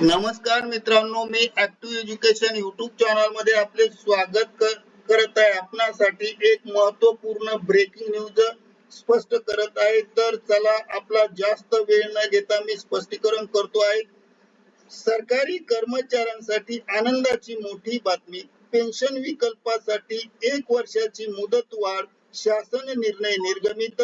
नमस्कार मित्रांनो मी ऍक्टिव्ह एज्युकेशन युट्यूब चॅनलमध्ये आपले स्वागत कर, करत आहे. आपणासाठी एक महत्त्वपूर्ण ब्रेकिंग न्यूज स्पष्ट करत आहे. तर चला आपला जास्त वेळ न घेता मी स्पष्टीकरण करतो आहे. सरकारी कर्मचाऱ्यांसाठी आनंदाची मोठी बातमी. पेन्शन विकल्पासाठी एक वर्षाची मुदत वाढ शासन निर्णय निर्गमित.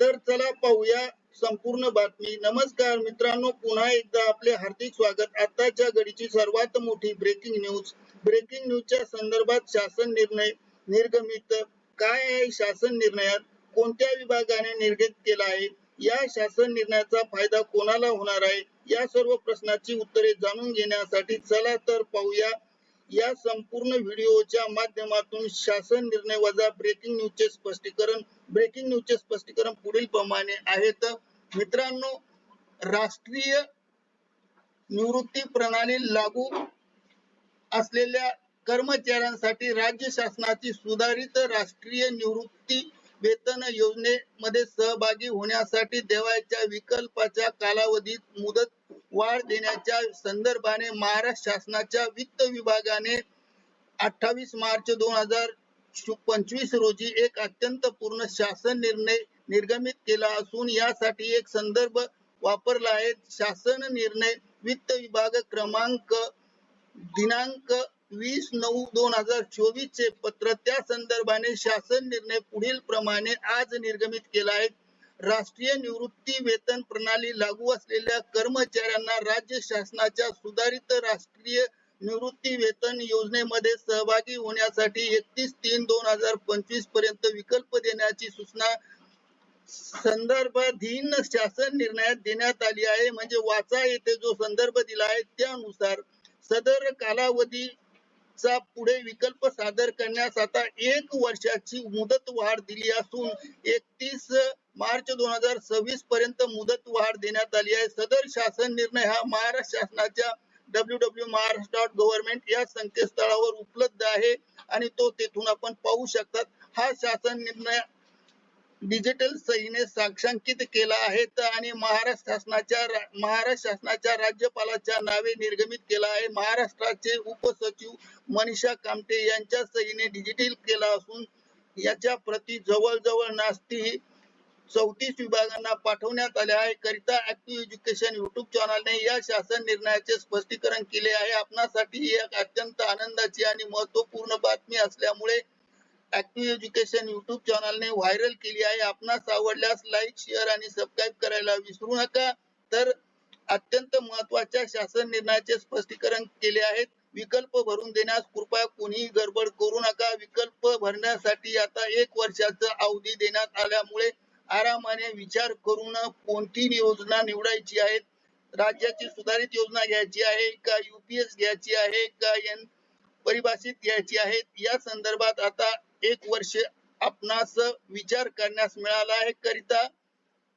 तर चला पाहूया संपूर्ण बातमी. नमस्कार मित्रांनो पुन्हा एकदा आपले हार्दिक स्वागत. आताच्या घडीची सर्वात मोठी ब्रेकिंग न्यूज ब्रेकिंग न्यूजच्या संदर्भात शासन निर्णय निर्गमित. काय आहे शासन निर्णयात? कोणत्या विभागाने निर्गत केला आहे? या शासन निर्णयाचा फायदा कोणाला होणार आहे? या सर्व प्रश्नाची उत्तरे जाणून घेण्यासाठी चला तर पाहूया या संपूर्ण व्हिडिओच्या माध्यमातून शासन निर्णय वजा ब्रेकिंग न्यूजचे स्पष्टीकरण ब्रेकिंग न्यूजचे स्पष्टीकरण पुढील प्रमाणे आहेत मित्रांनो राष्ट्रीय निवृत्ती प्रणाली लागू असलेल्या कर्मचाऱ्यांसाठी राज्य शासनाची सुधारित राष्ट्रीय निवृत्ती वेतन योजनेमध्ये सहभागी होण्यासाठी देवायच्या विकल्पाच्या कालावधीत मुदत वाढ देण्याच्या संदर्भाने महाराष्ट्र शासनाच्या वित्त विभागाने अठ्ठावीस मार्च दोन हजार पंचवीस रोजी एक अत्यंत पूर्ण शासन निर्णय निर्गमित केला असून यासाठी एक संदर्भ वापरला आहे. शासन निर्णय वित्त विभाग क्रमांक दिनांक वीस नऊ दोन हजार चोवीस चे पत्र त्या संदर्भाने शासन निर्णय पुढील प्रमाणे आज निर्गमित केला आहे. राष्ट्रीय निवृत्ती वेतन प्रणाली लागू असलेल्या कर्मचाऱ्यांना राज्य शासनाच्या सुधारित राष्ट्रीय निवृत्ती वेतन योजनेमध्ये सहभागी होण्यासाठी एकतीस तीन दोन हजार पंचवीसपर्यंत विकल्प देण्याची सूचना संदर्भाधीन शासन निर्णयात देण्यात आली आहे. म्हणजे वाचा येथे जो संदर्भ दिला आहे त्यानुसार सदर कालावधीचा पुढे विकल्प सादर करण्यास आता एक वर्षाची मुदत वाढ दिली असून एकतीस मार्च दोन हजार सव्वीस पर्यंत मुदत वाढ देण्यात आली आहे. सदर शासन निर्णय हा महाराष्ट्र शासनाच्या W W Maharashtra dot government या संकेतस्थळावर उपलब्ध आहे आणि तो तेथून आपण पाहू शकतात. हा शासन निर्णय डिजिटल सहीने साक्षांकित केला आहे आणि महाराष्ट्र शासनाच्या महाराष्ट्र शासनाच्या राज्यपालाच्या नावे निर्गमित केला आहे. महाराष्ट्राचे उपसचिव मनीषा कामटे यांच्या सहीने डिजिटल केला असून याच्या प्रती जवळजवळ नास्ती चौतीस विभागांना पाठवण्यात आले आहे. करिता ऍक्टिव्ह एज्युकेशन युट्यूब चॅनलने या शासन निर्णयाचे स्पष्टीकरण केले आहे. आपणासाठी ही एक अत्यंत आनंदाची आणि महत्त्वपूर्ण बातमी असल्यामुळे ऍक्टिव्ह एज्युकेशन युट्यूब चॅनलने व्हायरल केली आहे. आपणास आवडल्यास लाईक शेअर आणि सबस्क्राईब करायला विसरू नका. तर अत्यंत महत्त्वाच्या शासन निर्णयाचे स्पष्टीकरण केले आहेत. विकल्प भरून देण्यास कृपया कोणीही गडबड करू नका. विकल्प भरण्यासाठी आता एक वर्षाचा अवधी देण्यात आल्यामुळे आरामाने विचार करून कोणती योजना निवडायची आहे? राज्याची सुधारित योजना घ्यायची आहे का? युपीएस घ्यायची आहे का? एन परिभाषित घ्यायची आहे? या संदर्भात आता एक वर्ष आपणास विचार करण्यास मिळाला आहे. करिता